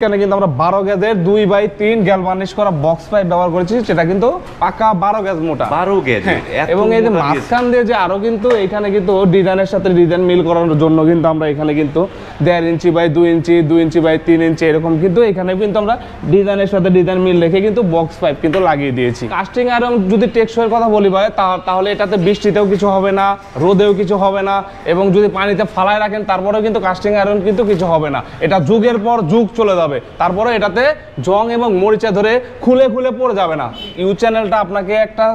এখানে কিন্তু আমরা বারো গেজের দুই বাই তিন গ্যালভানিশ করা বক্স পাইপ ব্যবহার করেছি সেটা কিন্তু পাকা বারো গেজ মোটা। বারো হ্যাঁ, এবং এই যে মাঝখান দিয়ে যে আরও কিন্তু এখানে কিন্তু ডিজাইনের সাথে ডিজাইন মিল করানোর জন্য কিন্তু আমরা এখানে কিন্তু দেড় ইঞ্চি বাই দুই ইঞ্চি দুই ইঞ্চি বাই তিন ইঞ্চি এরকম কিন্তু এখানে কিন্তু আমরা ডিজাইনের সাথে ডিজাইন মিল রেখে কিন্তু বক্স পাইপ কিন্তু লাগিয়ে দিয়েছি। কাস্টিং আয়রন যদি টেকসইয়ের কথা বলি ভাই তাহলে এটাতে বৃষ্টিতেও কিছু হবে না রোদেও কিছু হবে না এবং যদি পানিতে ফালায় রাখেন তারপরেও কিন্তু কাস্টিং আয়রন কিন্তু কিছু হবে না। এটা যুগের পর যুগ চলে যাবে। তারপরে এটাতে জং এবং মরিচা ধরে খুলে খুলে পড়ে যাবে না। ইউ চ্যানেলটা আপনাকে একটা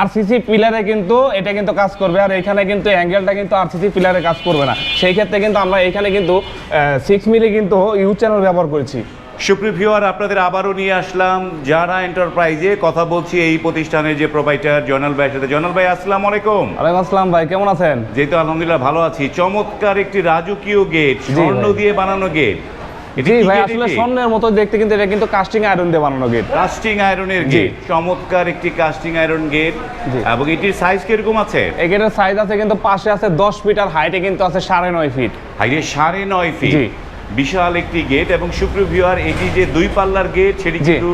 আরসিসি পিলারে কিন্তু এটা কিন্তু কাজ করবে আর এখানে কিন্তু অ্যাঙ্গেলটা কিন্তু আরসিসি পিলারে কাজ করবে না। সেই ক্ষেত্রে কিন্তু আমরা এখানে কিন্তু সিক্স মিলি কিন্তু ইউ চ্যানেল ব্যবহার করেছি। সুপ্রিয় ভিউয়ার আপনাদের আবারও নিয়ে আসলাম যারা এন্টারপ্রাইজে কথা বলছি এই প্রতিষ্ঠানের যে প্রোভাইডার জয়নাল ভাইয়ের সাথে। জয়নাল ভাই আসসালামু আলাইকুম। ওয়ালাইকুম আসসালাম ভাই কেমন আছেন? যেহেতু আলহামদুলিল্লাহ ভালো আছি। চমৎকার একটি রাজকীয় গেট স্বর্ণ দিয়ে বানানো গেট জি ভাই আসলে স্বর্ণের মতো দেখতে কিন্তু এটা কিন্তু কাস্টিং আয়রন দিয়ে বানানো গেট কাস্টিং আয়রনের গেট চমৎকার একটি কাস্টিং আয়রন গেট এবং এটির সাইজ কীরকম আছে? এই গেটের সাইজ আছে কিন্তু পাশে আছে দশ ফিট আর হাইটে কিন্তু আছে সাড়ে নয় ফিট সাড়ে নয় ফিট বিশাল একটি গেট এবং সুপ্রিয় ভিউয়ার এটি যে দুই পাল্লার গেট সেটি। কিন্তু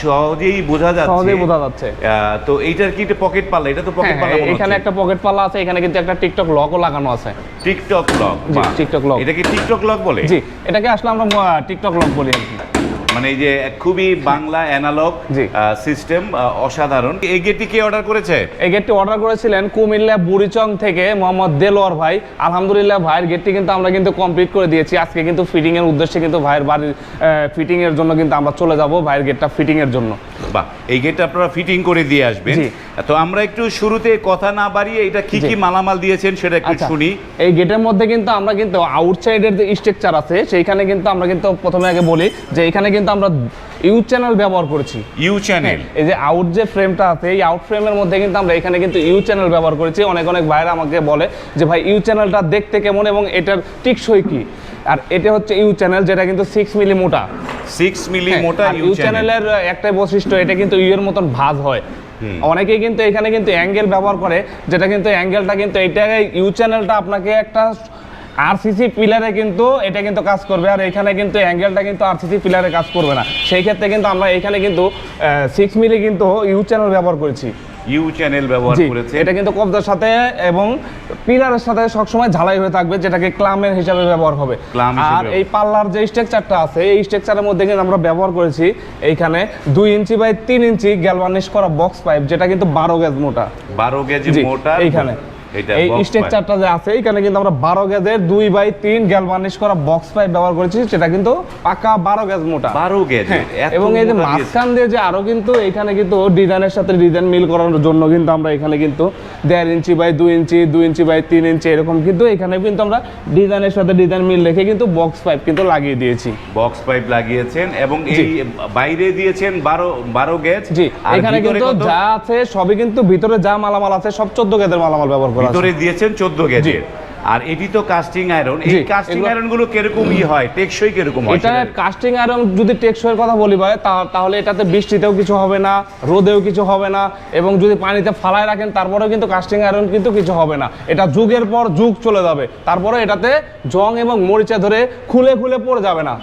সহজেই বোঝা যাচ্ছে। সহজেই বোঝা যাচ্ছে। তো এইটার কি পকেট পাল্লা এটা তো পকেট হ্যাঁ, পাল্লা এখানে একটা পকেট পাল্লা আছে এখানে কিন্তু একটা টিকটক লকও লাগানো আছে। টিকটক লক টিকটক লক এটা কি টিকটক লক বলে? জি এটাকে আসলে আমরা টিকটক লক বলি আর কি। মানে এই যে খুবই বাংলা অ্যানালগ সিস্টেম অসাধারণ। এই গেটটি কে অর্ডার করেছে? এই গেটটি অর্ডার করেছিলেন কুমিল্লা বুড়িচং থেকে মোহাম্মদ দেলোয়ার ভাই। আলহামদুলিল্লাহ ভাইয়ের গেটটি কিন্তু আমরা কিন্তু কমপ্লিট করে দিয়েছি। আজকে কিন্তু ফিটিং এর উদ্দেশ্যে কিন্তু ভাইয়ের বাড়ির ফিটিং এর জন্য কিন্তু আমরা চলে যাব ভাইয়ের গেটটা ফিটিং এর জন্য। বাহ এই গেটটা আপনারা ফিটিং করে দিয়ে আসবেন। তো আমরা একটু শুরুতে কথা না বাড়িয়ে এটা কি কি মালামাল দিয়েছেন সেটা একটু আচ্ছা, শুনি। এই গেটের মধ্যে কিন্তু আমরা কিন্তু আউটসাইডের যে স্ট্রাকচার আছে সেইখানে কিন্তু আমরা কিন্তু প্রথমে আগে বলি যে এখানে কিন্তু আমরা ইউ চ্যানেল ব্যবহার করেছি। ইউ চ্যানেল এই যে আউট যে ফ্রেমটা আছে এই আউট ফ্রেমের মধ্যে কিন্তু আমরা এখানে কিন্তু ইউ চ্যানেল ব্যবহার করেছি। অনেক অনেক ভাইরা আমাকে বলে যে ভাই ইউ চ্যানেলটা দেখতে কেমন এবং এটার টিকসই কি? আর এটা হচ্ছে ইউ চ্যানেল যেটা কিন্তু সিক্স মিলি মোটা। সিক্স মিলি হ্যাঁ, মোটা ইউ চ্যানেলের একটাই বৈশিষ্ট্য এটা কিন্তু ইউ এর মতন ভাঁজ হয়। অনেকেই কিন্তু এখানে কিন্তু অ্যাঙ্গেল ব্যবহার করে যেটা কিন্তু অ্যাঙ্গেলটা কিন্তু এটা ইউ চ্যানেলটা আপনাকে একটা আরসিসি পিলারে কিন্তু এটা কিন্তু কাজ করবে আর এখানে কিন্তু অ্যাঙ্গেলটা কিন্তু আরসিসি পিলারে কাজ করবে না। সেই ক্ষেত্রে কিন্তু আমরা এখানে কিন্তু সিক্স মিলি কিন্তু ইউ চ্যানেল ব্যবহার করেছি। ইউ চ্যানেল ব্যবহার করেছে। এটা কিন্তু কবজার সাথে এবং পিলারের সাথে সবসময় ঝালাই হয়ে থাকবে যেটাকে ক্লামের হিসাবে ব্যবহার হবে। আর এই পাল্লার যে স্ট্রাকচারটা আছে এই স্ট্রাকচারের মধ্যে কিন্তু আমরা ব্যবহার করেছি এইখানে দুই ইঞ্চি বাই তিন ইঞ্চি গ্যালভানিশ করা বক্স পাইপ যেটা কিন্তু বারো গেজ মোটা। বারো গেজ মোটা। এইখানে। এই স্ট্রাকচারটা যে আছে এইখানে কিন্তু আমরা বারো গেজের দুই বাই তিন গ্যালভানিশ করা বক্স পাইপ ব্যবহার করেছি সেটা কিন্তু পাকা বারো গেজ মোটা। বারো গেজ হ্যাঁ, এবং এই যে মাঝখান দিয়ে যে আরও কিন্তু এখানে কিন্তু ডিজাইনের সাথে ডিজাইন মিল করানোর জন্য কিন্তু আমরা এখানে কিন্তু দেড় ইঞ্চি বাই দুই ইঞ্চি দুই ইঞ্চি বাই তিন ইঞ্চি এরকম কিন্তু এখানে কিন্তু আমরা ডিজাইনের সাথে ডিজাইন মিল রেখে কিন্তু বক্স পাইপ কিন্তু লাগিয়ে দিয়েছি। বক্স পাইপ লাগিয়েছেন এবং এই বাইরে দিয়েছেন বারো বারো গেজ জি এখানে কিন্তু যা আছে সবই কিন্তু ভিতরে যা মালামাল আছে সব চোদ্দ গেদের মালামাল ব্যবহার ভিতরে দিয়েছেন চোদ্দ গেজের আর এটি তো কাস্টিং আয়রন এই কাস্টিং আয়রনগুলো কীরকম ই হয় টেকসই কীরকম হয় এটা কাস্টিং আয়রন যদি টেকসইয়ের কথা বলি ভাই তাহলে এটাতে বৃষ্টিতেও কিছু হবে না রোদেও কিছু হবে না এবং যদি পানিতে ফালায় রাখেন তারপরেও কিন্তু কাস্টিং আয়রন কিন্তু কিছু হবে না। এটা যুগের পর যুগ চলে যাবে। তারপরে এটাতে জং এবং মরিচা ধরে খুলে খুলে পড়ে যাবে না।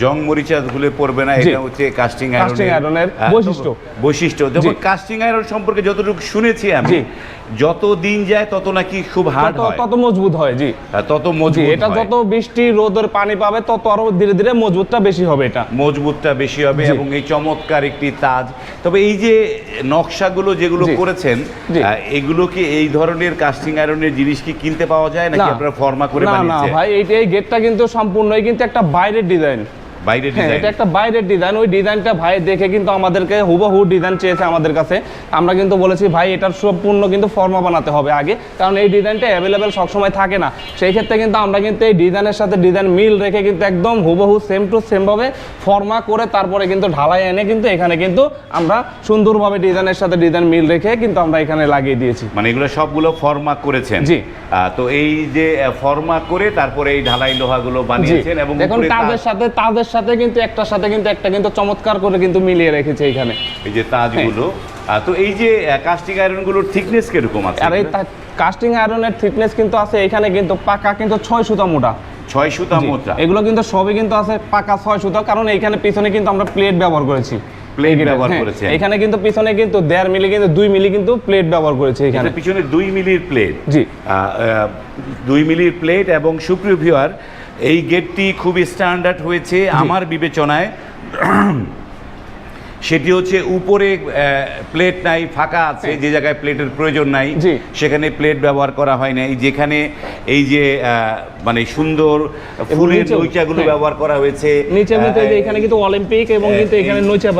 জং মরিচা গুলে পড়বে না এটা হচ্ছে কাস্টিং আয়রন Casting iron এর বৈশিষ্ট্য। বৈশিষ্ট্য। যখন কাস্টিং আয়রন সম্পর্কে যতটুকু শুনেছি আমি। যত দিন যায় তত নাকি খুব হার্ড হয়। তত মজবুত হয় জি। তত মজবুত এটা যত বৃষ্টি রোদের পানি পাবে তত আরও ধীরে ধীরে মজবুতটা বেশি হবে এটা। মজবুতটা বেশি হবে এবং এই চমৎকার একটি তাজ। তবে এই যে নকশাগুলো যেগুলো করেছেন এগুলো কি এই ধরনের কাস্টিং আয়রনের জিনিস কি কিনতে পাওয়া যায় নাকি না। আপনারা ফর্মা করে না না ভাই এই গেটটা কিন্তু সম্পূর্ণই কিন্তু একটা বাইরের ডিজাইন বাইরে হ্যাঁ ডিজাইন এটা একটা বাইরের ডিজাইন ওই ডিজাইনটা ভাই দেখে কিন্তু আমাদেরকে হুবহু ডিজাইন চেয়েছে আমাদের কাছে। আমরা কিন্তু বলেছি ভাই এটার সম্পূর্ণ কিন্তু ফর্মা বানাতে হবে আগে। কারণ এই ডিজাইনটা অ্যাভেলেবেল সবসময় থাকে না। সেই ক্ষেত্রে কিন্তু আমরা কিন্তু এই ডিজাইনের সাথে ডিজাইন মিল রেখে কিন্তু একদম হুবহু সেম টু সেমভাবে ফর্মা করে তারপরে কিন্তু ঢালাই এনে কিন্তু এখানে কিন্তু আমরা সুন্দরভাবে ডিজাইনের সাথে ডিজাইন মিল রেখে কিন্তু আমরা এখানে লাগিয়ে দিয়েছি। মানে এগুলো সবগুলো ফর্মা করেছেন। জি। তো এই যে ফর্মা করে তারপরে এই ঢালাই লোহাগুলো বানিয়েছেন এবং দেখুন তাদের সাথে তাদের সাথে কিন্তু একটার সাথে কিন্তু একটা কিন্তু চমৎকার করে কিন্তু মিলিয়ে রেখেছে এখানে। এই যে তাজগুলো। তো এই যে কাস্টিং আয়রনগুলোর থিকনেস কীরকম আছে? আর এই কাস্টিং আয়রনের থিকনেস কিন্তু আছে এখানে কিন্তু পাকা কিন্তু ছয় সুতা মোটা। ছয় সুতা মোটা। এগুলো কিন্তু সবই কিন্তু আছে পাকা ছয় সুতা কারণ এইখানে পিছনে কিন্তু আমরা প্লেট ব্যবহার করেছি। প্লেট ব্যবহার হ্যাঁ, এখানে কিন্তু পিছনে কিন্তু দেড় মিলি কিন্তু দুই মিলি কিন্তু প্লেট ব্যবহার করেছে এখানে। পিছনে দুই মিলির প্লেট জি। দুই মিলির প্লেট এবং সুপ্রিয় ভিউয়ার এই গেটটি খুবই স্ট্যান্ডার্ড হয়েছে আমার বিবেচনায়। সেটি হচ্ছে উপরে প্লেট নাই ফাঁকা আছে যে জায়গায় প্লেটের প্রয়োজন নাই সেখানে প্লেট ব্যবহার করা হয় নাই। যেখানে এই যে আহ, মানে সুন্দর ফুলের নৈচাগুলো হ্যাঁ। ব্যবহার করা হয়েছে নিচে এখানে কিন্তু অলিম্পিক এবং কিন্তু এখানে নৈচা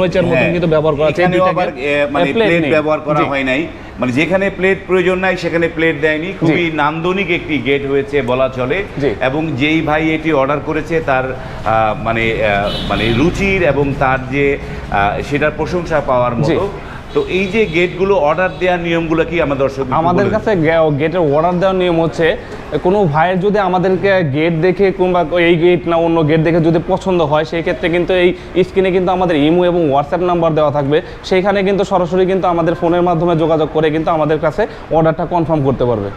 নৈচার মতন হ্যাঁ, কিন্তু ব্যবহার করা আছে। এ, মানে প্লেট ব্যবহার করা হয় নাই। মানে যেখানে প্লেট প্রয়োজন নাই সেখানে প্লেট দেয়নি। খুবই নান্দনিক একটি গেট হয়েছে বলা চলে। এবং যেই ভাই এটি অর্ডার করেছে তার আহ, মানে আহ, মানে রুচির এবং তার যে আহ, সেটার প্রশংসা পাওয়ার মতো। তো এই যে গেটগুলো অর্ডার দেওয়ার নিয়মগুলো কি আমার দর্শক আমাদের কাছে গেটের অর্ডার দেওয়ার নিয়ম হচ্ছে কোনো ভাইয়ের যদি আমাদেরকে গেট দেখে কিংবা এই গেট না অন্য গেট দেখে যদি পছন্দ হয় সেই ক্ষেত্রে কিন্তু এই স্ক্রিনে কিন্তু আমাদের ইমো এবং হোয়াটসঅ্যাপ নাম্বার দেওয়া থাকবে। সেইখানে কিন্তু সরাসরি কিন্তু আমাদের ফোনের মাধ্যমে যোগাযোগ করে কিন্তু আমাদের কাছে অর্ডারটা কনফার্ম করতে পারবে।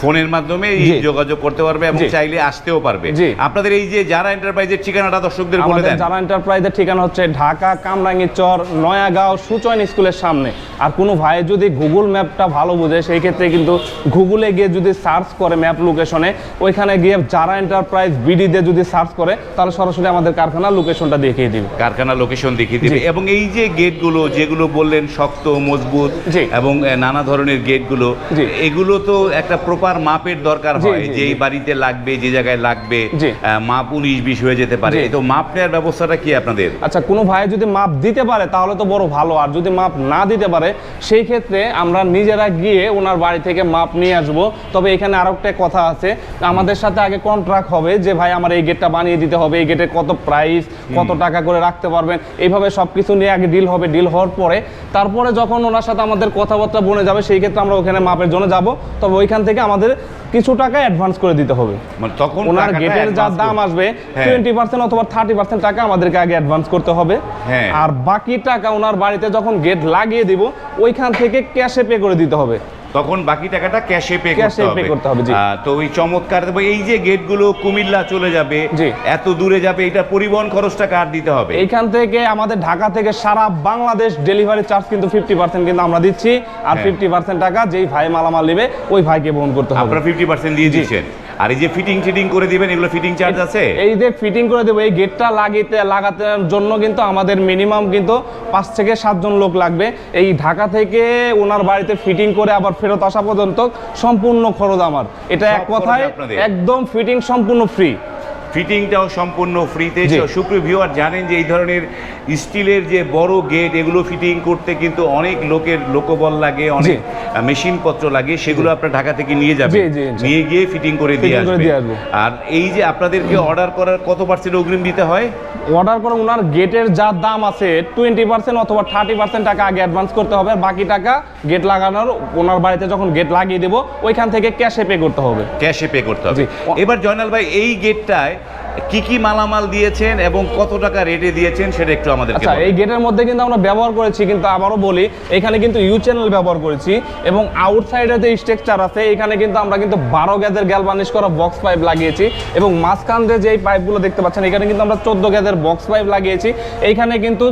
ফোনের মাধ্যমে যোগাযোগ করতে পারবে এবং চাইলে আসতেও পারবে। আপনাদের এই যে যারা এন্টারপ্রাইজের ঠিকানাটা দর্শকদের বলে দেন। যারা এন্টারপ্রাইজের ঠিকানা হচ্ছে ঢাকা কামরাঙ্গি চর নয়াগাঁও সুচয়ন স্কুলের সামনে। আর কোনো ভাই যদি গুগল ম্যাপটা ভালো বোঝে সেই ক্ষেত্রে কিন্তু গুগলে গিয়ে যদি সার্চ করে ম্যাপ লোকেশনে ওইখানে গিয়ে যারা এন্টারপ্রাইজ বিডি দিয়ে যদি সার্চ করে তাহলে সরাসরি আমাদের কারখানার লোকেশনটা দেখিয়ে দিবে। কারখানা লোকেশন দেখিয়ে দিবে। এবং এই যে গেটগুলো যেগুলো বললেন শক্ত মজবুত। এবং নানা ধরনের গেটগুলো। এগুলো তো একটা প্রপার মাপের দরকার হয় যে এই বাড়িতে লাগবে যে জায়গায় লাগবে মাপ উনিশ বিশ হয়ে যেতে পারে। তো মাপ নেওয়ার ব্যবস্থাটা কি আপনাদের? আচ্ছা কোনো ভাই যদি মাপ দিতে পারে তাহলে তো বড় ভালো। আর যদি মাপ না দিতে পারে সেই ক্ষেত্রে আমরা নিজেরা গিয়ে ওনার বাড়ি থেকে মাপ নিয়ে আসব। তবে এখানে আরও একটা কথা আছে। আমাদের সাথে আগে কন্ট্রাক্ট হবে যে ভাই আমার এই গেটটা বানিয়ে দিতে হবে। এই গেটের কত প্রাইস কত টাকা করে রাখতে পারবেন? এইভাবে সব কিছু নিয়ে আগে ডিল হবে। ডিল হওয়ার পরে তারপরে যখন ওনার সাথে আমাদের কথাবার্তা বনে যাবে সেই ক্ষেত্রে আমরা ওখানে মাপের জন্য যাব। তবে ওইখান থেকে আমাদের কিছু টাকা অ্যাডভান্স করে দিতে হবে মানে তখন ওনার গেটের যা দাম আসবে হ্যাঁ। টোয়েন্টি পার্সেন্ট অথবা থার্টি পার্সেন্ট টাকা আমাদেরকে আগে অ্যাডভান্স করতে হবে হ্যাঁ। আর বাকি টাকা ওনার বাড়িতে যখন গেট লাগিয়ে দিব ওইখান থেকে ক্যাশে পে করে দিতে হবে তখন বাকি টাকাটা ক্যাশে পে করতে হবে। তো ওই চমৎকার এই যে গেটগুলো কুমিল্লা চলে যাবে। এত দূরে যাবে এটা পরিবহন খরচটা কার দিতে হবে? এখান থেকে আমাদের ঢাকা থেকে সারা বাংলাদেশ ডেলিভারি চার্জ কিন্তু ফিফটি পার্সেন্ট কিন্তু আমরা দিচ্ছি। আর হ্যাঁ। ফিফটি পার্সেন্ট টাকা যেই ভাই মালামাল নেবে ওই ভাইকে বহন করতে হবে। আপনারা ফিফটি পার্সেন্ট দিয়ে দিচ্ছেন। আর এই যে ফিটিং ফিটিং করে দিবেন এগুলো ফিটিং চার্জ আছে? এই যে ফিটিং করে দেবো এই গেটটা লাগিতে লাগাতে জন্য কিন্তু আমাদের মিনিমাম কিন্তু পাঁচ থেকে সাতজন লোক লাগবে। এই ঢাকা থেকে ওনার বাড়িতে ফিটিং করে আবার ফেরত আসা পর্যন্ত সম্পূর্ণ খরচ আমার। এটা এক কথায় একদম ফিটিং সম্পূর্ণ ফ্রি ফিটিংটাও সম্পূর্ণ ফ্রিতে। সুপ্রিয় ভিউয়ার জানেন যে এই ধরনের স্টিলের যে বড় গেট এগুলো ফিটিং করতে কিন্তু অনেক লোকের লোকবল লাগে অনেক মেশিনপত্র লাগে সেগুলো আপনার ঢাকা থেকে নিয়ে যাবে। নিয়ে গিয়ে ফিটিং করে দিয়ে আসবে। আর এই যে আপনাদেরকে অর্ডার করার কত পার্সেন্ট অগ্রিম দিতে হয়? অর্ডার করে ওনার গেটের যা দাম আছে টোয়েন্টি পার্সেন্ট অথবা থার্টি পার্সেন্ট টাকা আগে অ্যাডভান্স করতে হবে। বাকি টাকা গেট লাগানোর ওনার বাড়িতে যখন গেট লাগিয়ে দেবো ওইখান থেকে ক্যাশে পে করতে হবে। ক্যাশে পে করতে হবে। এবার জয়নাল ভাই এই গেটটায় কি কি মালামাল দিয়েছেন এবং কত টাকা রেটে দিয়েছেন সেটা একটু আমাদের আচ্ছা এই গেটের মধ্যে কিন্তু আমরা ব্যবহার করেছি কিন্তু আবারও বলি এখানে কিন্তু ইউ চ্যানেল ব্যবহার করেছি এবং আউটসাইডে যে স্ট্রাকচার আছে এখানে কিন্তু আমরা কিন্তু বারো গ্যাজের গ্যালভানিশ করা বক্স পাইপ লাগিয়েছি এবং মাঝখান দিয়ে যে পাইপগুলো দেখতে পাচ্ছেন এখানে কিন্তু আমরা চোদ্দ গ্যাজের বক্স পাইপ লাগিয়েছি। এইখানে কিন্তু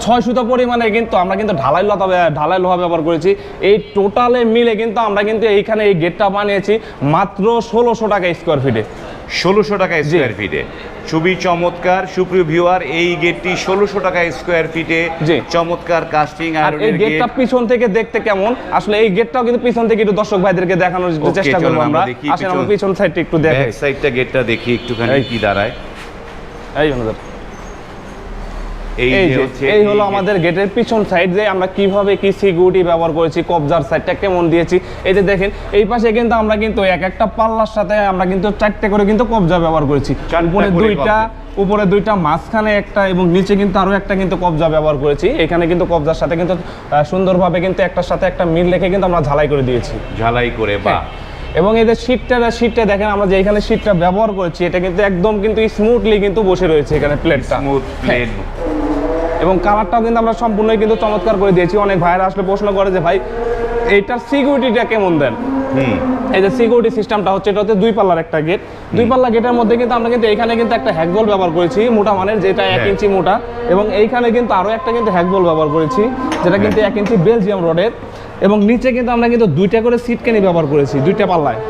ছয় সুতো পরিমাণে কিন্তু আমরা কিন্তু ঢালাই লতা ঢালাই লোহা ব্যবহার করেছি। এই টোটালে মিলে কিন্তু আমরা কিন্তু এইখানে এই গেটটা বানিয়েছি মাত্র ষোলোশো টাকা স্কোয়ার ফিটে ষোলোশো টাকা স্কোয়ার ফিটে খুবই চমৎকার সুপ্রিয় ভিউয়ার এই গেটটি ষোলোশো টাকা স্কোয়ার ফিটে। চমৎকার কাস্টিং আর এই গেটটা পিছন থেকে দেখতে কেমন? আসলে এই গেটটাও কিন্তু পিছন থেকে একটু দর্শক ভাইদেরকে দেখানোর চেষ্টা করব আমরা পিছন- আমরা পিছন সাইডটা একটু দেখাই। সাইডটা গেটটা দেখি একটুখানি কি দাঁড়ায়। এই অনুযায়ী। এই হচ্ছে হলো আমাদের গেটের পিছন সাইড যে আমরা কীভাবে কি সিকিউরিটি ব্যবহার করেছি কবজার সাইডটা কেমন দিয়েছি। এই যে দেখেন এই পাশে কিন্তু আমরা কিন্তু এক একটা পাল্লার সাথে আমরা কিন্তু চারটে করে কিন্তু কবজা ব্যবহার করেছি। উপরে দুইটা উপরে দুইটা মাঝখানে একটা এবং নিচে কিন্তু আরও একটা কিন্তু কবজা ব্যবহার করেছি। এখানে কিন্তু কবজার সাথে কিন্তু সুন্দরভাবে কিন্তু একটার সাথে একটা মিল রেখে কিন্তু আমরা ঝালাই করে দিয়েছি। ঝালাই করে বা হ্যাঁ। এবং এই যে শীটটা শীটটা দেখেন আমরা যে এখানে শীটটা ব্যবহার করেছি এটা কিন্তু একদম কিন্তু স্মুথলি কিন্তু বসে রয়েছে এখানে প্লেটটা স্মুথ প্লেন এবং কালারটাও কিন্তু আমরা সম্পূর্ণই কিন্তু চমৎকার করে দিয়েছি। অনেক ভাইরা আসলে প্রশ্ন করে যে ভাই এইটার সিকিউরিটিটা কেমন দেন? এই যে সিকিউরিটি সিস্টেমটা হচ্ছে এটা হচ্ছে দুই পাল্লার একটা গেট দুই পাল্লা গেটের মধ্যে কিন্তু আমরা কিন্তু এখানে কিন্তু একটা হ্যাকবল ব্যবহার করেছি মোটা মানের যেটা এক হ্যাঁ। ইঞ্চি মোটা। এবং এইখানে কিন্তু আরও একটা কিন্তু হ্যাকবল ব্যবহার করেছি যেটা কিন্তু এক ইঞ্চি বেলজিয়াম রডের এবং নিচে কিন্তু আমরা কিন্তু দুইটা করে সিট কেনি ব্যবহার করেছি দুইটা পাল্লায়।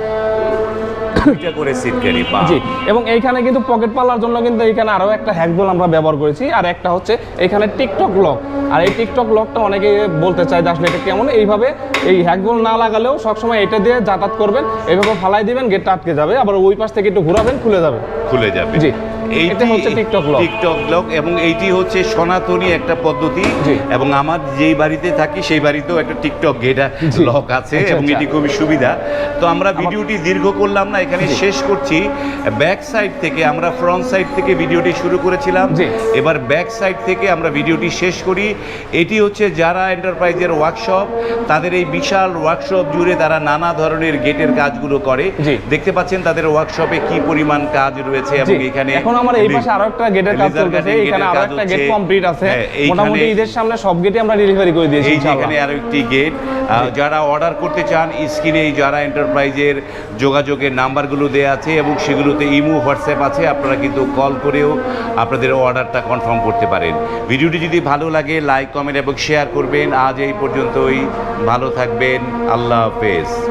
দুইটা করে সিট ক্যারি জি এবং এইখানে কিন্তু পকেট পাল্লার জন্য কিন্তু এখানে আরও একটা আমরা ব্যবহার করেছি আর একটা হচ্ছে এখানে টিকটক লক আর এই টিকটক লকটা অনেকে বলতে চায় আসলে এটা কেমন? এইভাবে এই হ্যাকবল না লাগালেও সবসময় এটা দিয়ে যাতায়াত করবেন এভাবে ফালাই দিবেন গেটটা আটকে যাবে আবার ওই পাশ থেকে একটু ঘুরাবেন খুলে যাবে। খুলে যাবে। জি। এইটি হচ্ছে টিকটক লক। টিকটক লক এবং এইটি হচ্ছে সনাতনী একটা পদ্ধতি। এবং আমার যেই বাড়িতে থাকি সেই বাড়িতেও একটা টিকটক গেট জি। লক আছে আচ্ছা, এবং আচ্ছা। এটি খুবই সুবিধা। তো আমরা ভিডিওটি দীর্ঘ করলাম না এখানে শেষ করছি। ব্যাক সাইড থেকে আমরা ফ্রন্ট সাইড থেকে ভিডিওটি শুরু করেছিলাম। এবার ব্যাক সাইড থেকে আমরা ভিডিওটি শেষ করি। এটি হচ্ছে যারা এন্টারপ্রাইজের ওয়ার্কশপ তাদের এই বিশাল ওয়ার্কশপ জুড়ে তারা নানা ধরনের গেটের কাজগুলো করে। দেখতে পাচ্ছেন তাদের ওয়ার্কশপে কি পরিমাণ কাজ রয়েছে এবং এখানে এখন আমার এই পাশে আরও একটা গেটের কাজ চলতেছে এখানে আরও একটা গেট কমপ্লিট আছে। হ্যাঁ, মোটামুটি ঈদের সামনে সব গেটে আমরা ডেলিভারি করে দিয়েছি এখানে আরও একটি গেট যারা অর্ডার করতে চান স্ক্রিনে যারা এন্টারপ্রাইজের যোগাযোগের নাম্বারগুলো দেওয়া আছে এবং সেগুলোতে ইমো হোয়াটসঅ্যাপ আছে আপনারা কিন্তু কল করেও আপনাদের অর্ডারটা কনফার্ম করতে পারেন। ভিডিওটি যদি ভালো লাগে লাইক কমেন্ট এবং শেয়ার করবেন। আজ এই পর্যন্তই। ভালো থাকবেন। আল্লাহ হাফেজ।